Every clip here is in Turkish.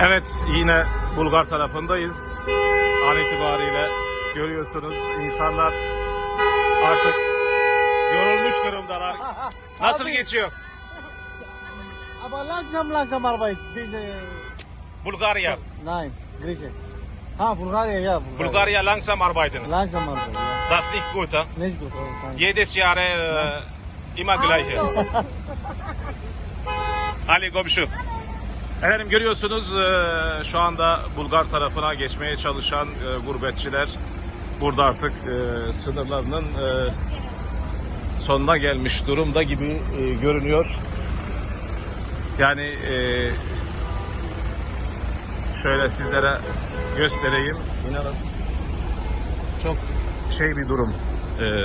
Evet yine Bulgar tarafındayız. An itibariyle görüyorsunuz insanlar artık yorulmuş durumdalar. Nasıl Abi. geçiyor? Aber langsam, langsam Arbeit. Bulgarya. nein, Grieche. Ha, Bulgarya, ja. Bulgarya langsam arbeiten. Langsam Arbeit, ja. Das nicht gut. Ha? Nicht gut. kein- Jedes Jahr äh, immer gleiche. Ali komşu. Efendim görüyorsunuz e, şu anda Bulgar tarafına geçmeye çalışan e, gurbetçiler burada artık e, sınırlarının sonuna gelmiş durumda gibi görünüyor. Yani şöyle sizlere göstereyim. İnanın çok şey bir durum,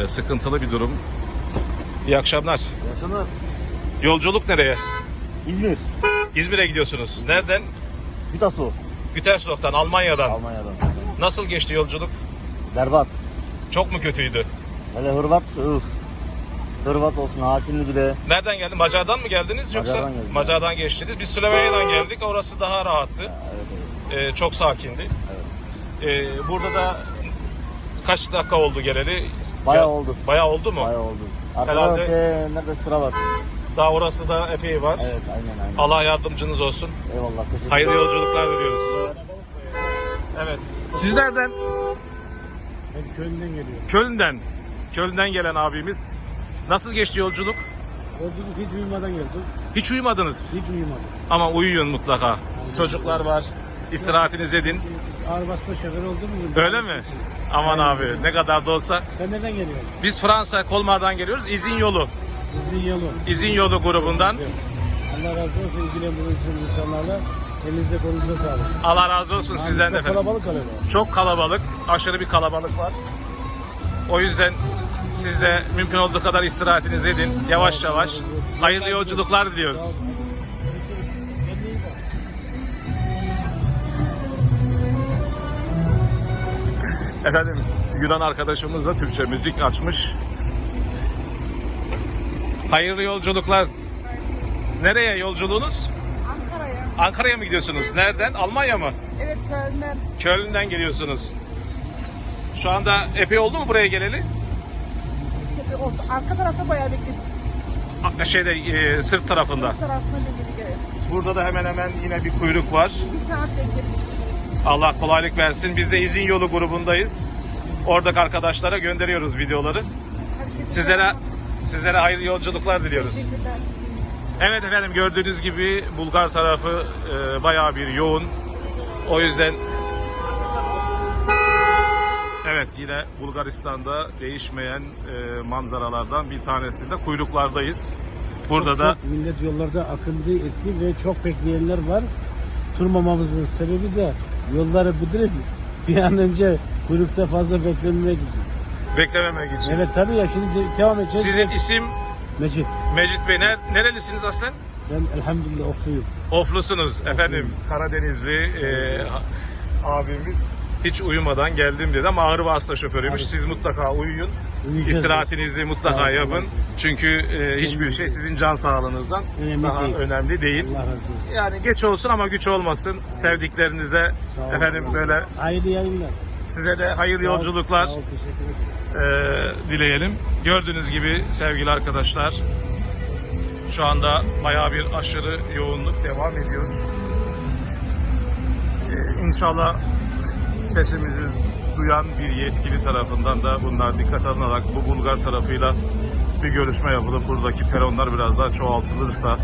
sıkıntılı bir durum. İyi akşamlar. Yaşanır. Yolculuk nereye? İzmir. İzmir'e gidiyorsunuz. Nereden? Vitasu. Gütersloh'tan, Almanya'dan. Almanya'dan. Nasıl geçti yolculuk? Berbat. Çok mu kötüydü? Hele Hırvat, üf. Hırvat olsun, hakimli bir de. Nereden geldin? Macar'dan mı geldiniz yoksa? Macar'dan geldim. Macar'dan geçtiniz. Biz Slovenya'dan geldik. Orası daha rahattı. Evet, evet. Ee, çok sakindi. evet. Ee, burada da kaç dakika oldu geleli? Bayağı Ya- oldu. Bayağı oldu mu? Bayağı oldu. Arkadan Herhalde- nerede sıra var? Daha orası da epey var. Evet, aynen aynen. Allah yardımcınız olsun. Eyvallah, teşekkür Hayırlı yolculuklar diliyoruz. Evet. Siz nereden? Ben köyünden geliyorum. Köln'den. Köln'den gelen abimiz. Nasıl geçti yolculuk? Yolculuk hiç uyumadan geldim. Hiç uyumadınız. Hiç uyumadım. Ama uyuyun mutlaka. Çocuklar var. İstirahatinizi edin. Ağırbas'ta şoför oldun mu? Öyle mi? Aman abi ne kadar da olsa. Sen nereden geliyorsun? Biz Fransa Kolmar'dan geliyoruz. İzin yolu. Bizim yolu. İzin yolu grubundan. Allah razı olsun ilgilendiğiniz insanlarla. Elinize kolunuza sağlık. Allah razı olsun sizden de Çok efendim. kalabalık alıyor. Çok kalabalık. Aşırı bir kalabalık var. O yüzden siz de mümkün olduğu kadar istirahatinizi edin. Yavaş yavaş. Hayırlı yolculuklar diliyoruz. Efendim Yunan arkadaşımız da Türkçe müzik açmış. Hayırlı yolculuklar. Nereye yolculuğunuz? Ankara'ya. Ankara'ya mı gidiyorsunuz? Nereden? Almanya mı? Evet Köln'den. Köln'den geliyorsunuz. Şu anda epey oldu mu buraya geleli? Bir orta- arka tarafta bayağı bekledik. A- Şeyde e, sırt tarafında. Bu tarafına bekledik evet. Burada da hemen hemen yine bir kuyruk var. Bir saat bekledik. Allah kolaylık versin. Biz de izin yolu grubundayız. Oradaki arkadaşlara gönderiyoruz videoları. Herkese Sizlere selam. Sizlere hayırlı yolculuklar diliyoruz. Evet efendim gördüğünüz gibi Bulgar tarafı e, bayağı bir yoğun. O yüzden Evet yine Bulgaristan'da değişmeyen e, manzaralardan bir tanesinde kuyruklardayız. Burada da Çok millet yollarda akıllı etti ve çok bekleyenler var. Turmamamızın sebebi de yolları bitirip bir an önce kuyrukta fazla beklenmek için. Beklememek için. Evet tabii ya şimdi de- devam edeceğiz. Sizin isim Mecit. Mecit Bey. Ner- Nerelisiniz aslen? Ben elhamdülillah ofluyum. Oflusunuz efendim. Karadenizli e, abimiz hiç uyumadan geldim dedi ama ağır vasıta şoförüymüş. Abi. Siz mutlaka uyuyun. Uyuyacağız. İstirahatinizi Sağ mutlaka olun, yapın. Olsun. Çünkü e, hiçbir şey sizin can sağlığınızdan Önemli daha değil. önemli değil. Allah razı olsun. Yani geç olsun ama güç olmasın. Sevdiklerinize Sağ efendim böyle Hayırlı yayınlar. Size de hayırlı Sağ ol, yolculuklar Sağ ol, e, dileyelim. Gördüğünüz gibi sevgili arkadaşlar şu anda bayağı bir aşırı yoğunluk devam ediyor. E, inşallah sesimizi duyan bir yetkili tarafından da bunlar dikkat alınarak bu Bulgar tarafıyla bir görüşme yapılıp buradaki peronlar biraz daha çoğaltılırsa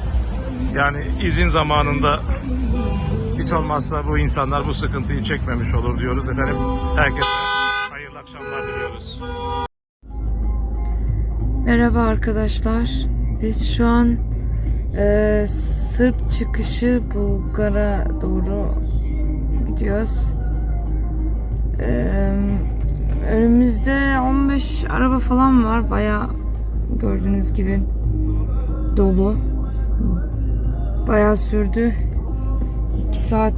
yani izin zamanında hiç olmazsa bu insanlar bu sıkıntıyı çekmemiş olur diyoruz efendim. Herkese hayırlı akşamlar diliyoruz. Merhaba arkadaşlar. Biz şu an e, Sırp çıkışı Bulgar'a doğru gidiyoruz. E, önümüzde 15 araba falan var. Baya gördüğünüz gibi dolu. Baya sürdü. 2 saat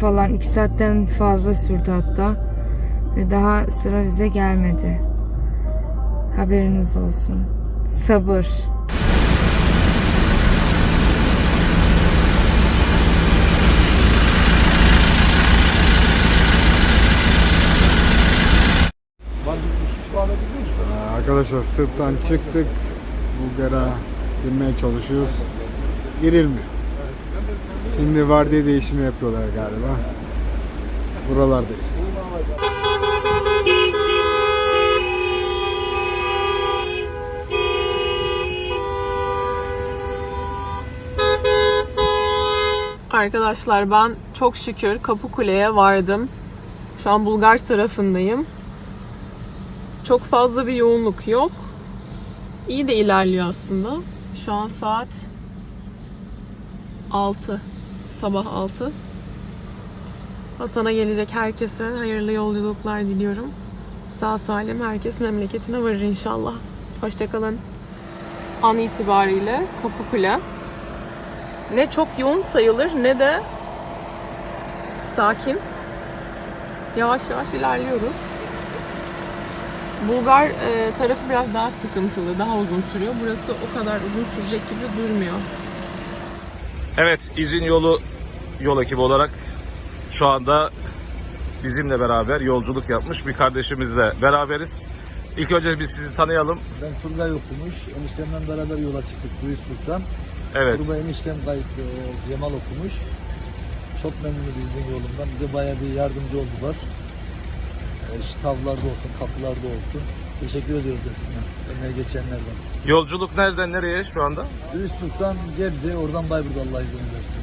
falan 2 saatten fazla sürdü hatta ve daha sıra bize gelmedi. Haberiniz olsun. Sabır. Ee, arkadaşlar sırttan çıktık. Bulgar'a girmeye çalışıyoruz. Girilmiyor. Şimdi vardiya değişimi yapıyorlar galiba. Buralardayız. Arkadaşlar ben çok şükür Kapıkule'ye vardım. Şu an Bulgar tarafındayım. Çok fazla bir yoğunluk yok. İyi de ilerliyor aslında. Şu an saat 6. Sabah 6. Vatana gelecek herkese hayırlı yolculuklar diliyorum. Sağ salim herkes memleketine varır inşallah. Hoşçakalın. An itibariyle Kapıkule ne çok yoğun sayılır ne de sakin. Yavaş yavaş ilerliyoruz. Bulgar e, tarafı biraz daha sıkıntılı, daha uzun sürüyor. Burası o kadar uzun sürecek gibi durmuyor. Evet, izin yolu yol ekibi olarak şu anda bizimle beraber yolculuk yapmış bir kardeşimizle beraberiz. İlk önce biz sizi tanıyalım. Ben Turgay okumuş. Eniştemle beraber yola çıktık Duisburg'dan. Evet. Turgay eniştem kayıtlı o Cemal okumuş. Çok memnunuz izin yolundan. Bize bayağı bir yardımcı oldular. E, Şitavlarda olsun, kapılarda olsun. Teşekkür ediyoruz hepsine. Emeği geçenlerden. Yolculuk nereden nereye şu anda? Duisburg'dan Gebze, oradan Bayburt'a Allah izin versin.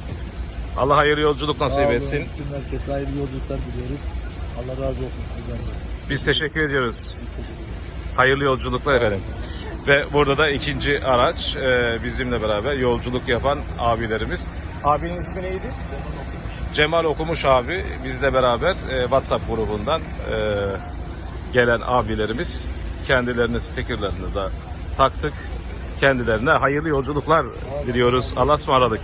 Allah hayırlı yolculuk Sağ nasip olun. etsin. Tüm herkese hayırlı yolculuklar diliyoruz. Allah razı olsun sizden de. Biz teşekkür ediyoruz. Biz teşekkür ederiz. Hayırlı yolculuklar efendim. Ve burada da ikinci araç e, bizimle beraber yolculuk yapan abilerimiz. Abinin ismi neydi? Cemal Okumuş abi bizle beraber e, WhatsApp grubundan e, gelen abilerimiz kendilerine stickerlarını da taktık. Kendilerine hayırlı yolculuklar diliyoruz. Allah'a ısmarladık.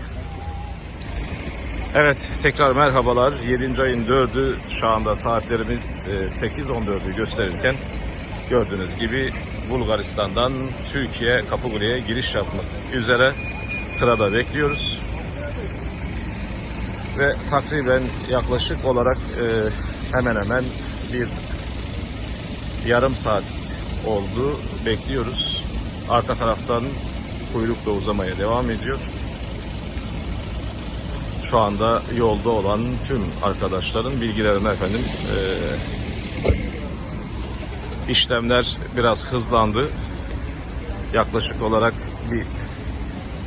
Evet tekrar merhabalar. 7. ayın 4'ü şu anda saatlerimiz e, 8.14'ü gösterirken gördüğünüz gibi Bulgaristan'dan Türkiye Kapıkule'ye giriş yapmak üzere sırada bekliyoruz. Ve takriben yaklaşık olarak e, hemen hemen bir yarım saat oldu. Bekliyoruz. Arka taraftan kuyruk da uzamaya devam ediyor. Şu anda yolda olan tüm arkadaşların bilgilerine efendim e, işlemler biraz hızlandı. Yaklaşık olarak bir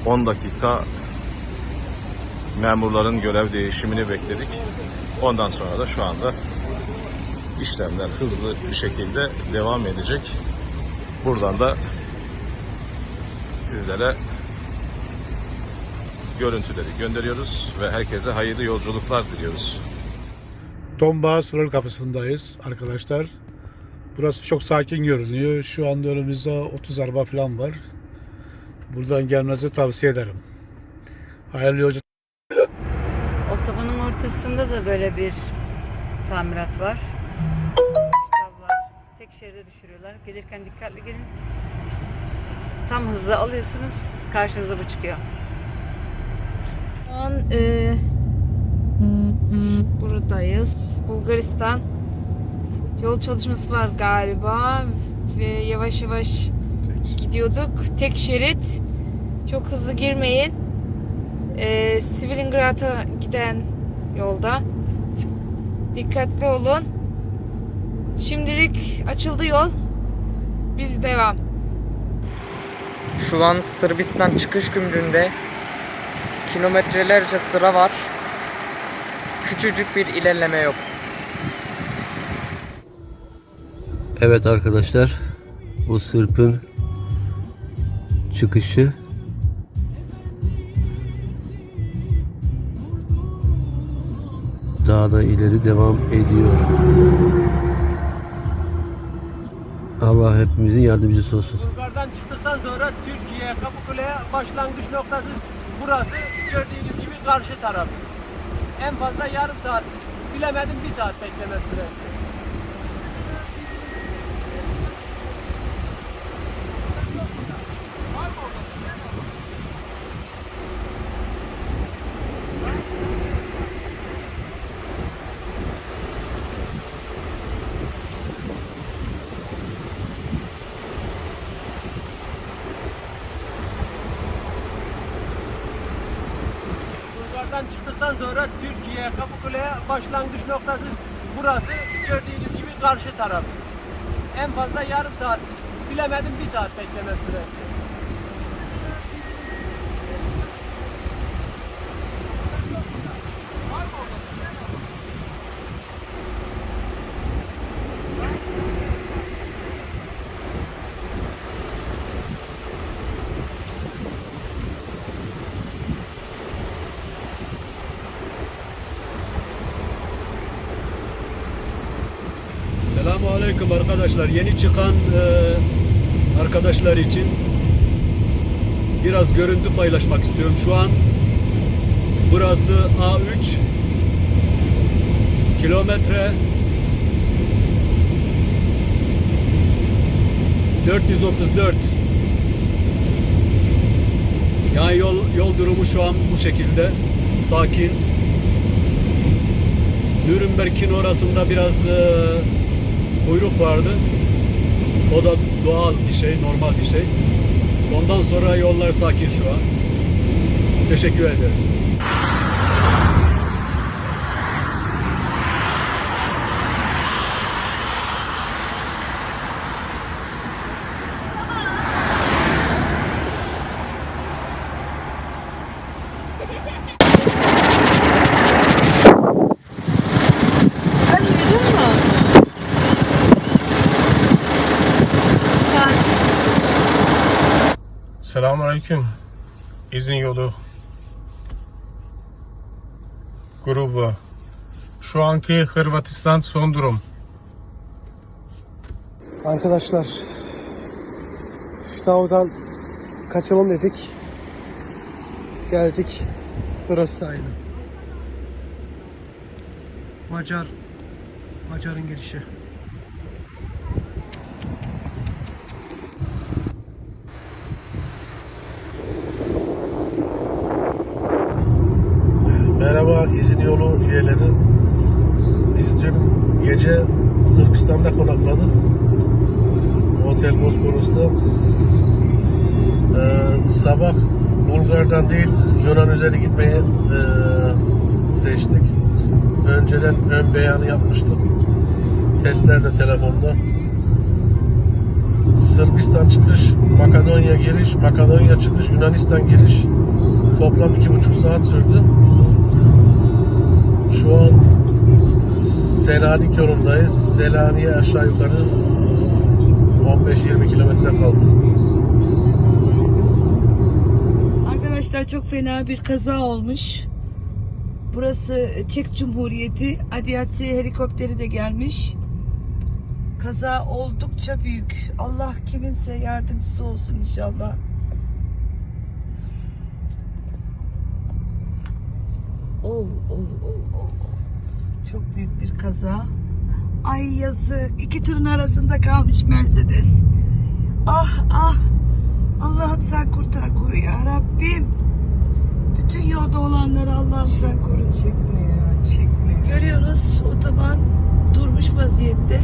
10 dakika memurların görev değişimini bekledik. Ondan sonra da şu anda işlemler hızlı bir şekilde devam edecek. Buradan da sizlere görüntüleri gönderiyoruz ve herkese hayırlı yolculuklar diliyoruz. Tomba sınır kapısındayız arkadaşlar. Burası çok sakin görünüyor. Şu anda önümüzde 30 araba falan var. Buradan gelmenizi tavsiye ederim. Hayırlı yolculuklar. Otobanın ortasında da böyle bir tamirat var. Şeride düşürüyorlar. Gelirken dikkatli gidin. Tam hızlı alıyorsunuz. Karşınıza bu çıkıyor. Şu an e, buradayız. Bulgaristan. Yol çalışması var galiba ve yavaş yavaş gidiyorduk. Tek şerit. Çok hızlı girmeyin. E, Svilingrad'a giden yolda. Dikkatli olun. Şimdilik açıldı yol. Biz devam. Şu an Sırbistan çıkış gümrüğünde kilometrelerce sıra var. Küçücük bir ilerleme yok. Evet arkadaşlar bu Sırp'ın çıkışı daha da ileri devam ediyor. Allah hepimizin yardımcısı olsun. Bulgar'dan çıktıktan sonra Türkiye Kapıkule'ye başlangıç noktası burası. Gördüğünüz gibi karşı taraf. En fazla yarım saat, bilemedim bir saat bekleme süresi. Sınırdan çıktıktan sonra Türkiye Kapıkule'ye başlangıç noktası burası. Gördüğünüz gibi karşı taraf. En fazla yarım saat, bilemedim bir saat bekleme süresi. Selamun Aleyküm arkadaşlar. Yeni çıkan e, arkadaşlar için biraz görüntü paylaşmak istiyorum. Şu an burası A3 kilometre 434 yani yol yol durumu şu an bu şekilde sakin Nürnberg'in orasında biraz e, kuyruk vardı. O da doğal bir şey, normal bir şey. Ondan sonra yollar sakin şu an. Teşekkür ederim. Selamünaleyküm. İzin yolu grubu. Şu anki Hırvatistan son durum. Arkadaşlar Ştav'dan kaçalım dedik. Geldik. Burası da aynı. Macar Macar'ın girişi. Merhaba izin yolu üyeleri. Biz dün gece Sırbistan'da konakladık. Otel Bosporus'ta. Ee, sabah Bulgar'dan değil Yunan üzeri gitmeyi ee, seçtik. Önceden ön beyanı yapmıştık. Testlerde telefonda. Sırbistan çıkış, Makedonya giriş, Makedonya çıkış, Yunanistan giriş. Toplam iki buçuk saat sürdü. Şu an Selanik yolundayız. Selanik'e aşağı yukarı 15-20 kilometre kaldı. Arkadaşlar çok fena bir kaza olmuş. Burası Çek Cumhuriyeti. Adiyatsi helikopteri de gelmiş. Kaza oldukça büyük. Allah kiminse yardımcısı olsun inşallah. Oh, oh, oh, oh. Çok büyük bir kaza. Ay yazık. İki tırın arasında kalmış Mercedes. Ah ah. Allah'ım sen kurtar koru ya Rabbim. Bütün yolda olanları Allah'ım sen koru. Çekme ya çekme. Görüyoruz otoban durmuş vaziyette.